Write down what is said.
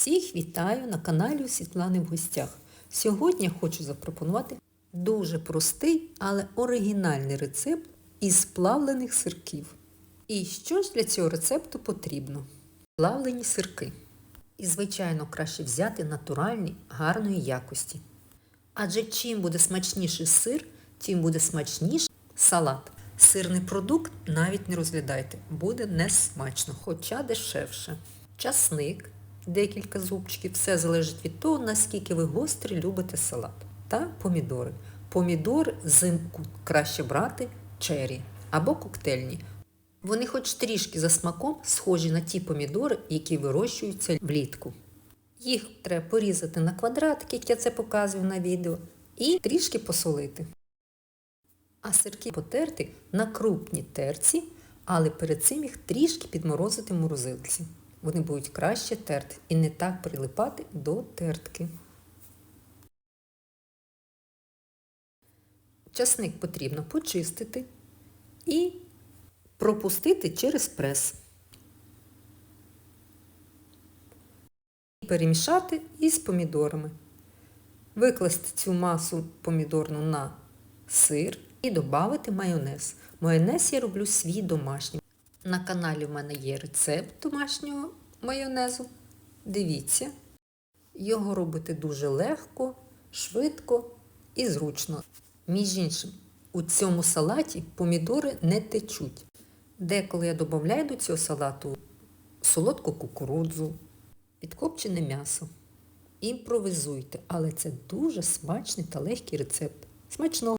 Всіх вітаю на каналі Світлани в гостях. Сьогодні хочу запропонувати дуже простий, але оригінальний рецепт із плавлених сирків. І що ж для цього рецепту потрібно? Плавлені сирки. І, звичайно, краще взяти натуральні, гарної якості. Адже чим буде смачніший сир, тим буде смачніший салат. Сирний продукт навіть не розглядайте, буде несмачно, хоча дешевше. Часник, декілька зубчиків, все залежить від того, наскільки ви гострі любите салат. Та помідори. Помідори зимку краще брати чері або коктейльні. Вони хоч трішки за смаком схожі на ті помідори, які вирощуються влітку. Їх треба порізати на квадратики, як я це показую на відео, і трішки посолити. А сирки потерти на крупній терці, але перед цим їх трішки підморозити в морозилці. Вони будуть краще терти і не так прилипати до тертки. Часник потрібно почистити і пропустити через прес. Перемішати із помідорами. Викласти цю масу помідорну на сир і додати майонез. Майонез я роблю свій домашній. На каналі в мене є рецепт домашнього майонезу. Дивіться. Його робити дуже легко, швидко і зручно. Між іншим, у цьому салаті помідори не течуть. Деколи я додаю до цього салату солодку кукурудзу, підкопчене м'ясо. Імпровизуйте, але це дуже смачний та легкий рецепт. Смачного!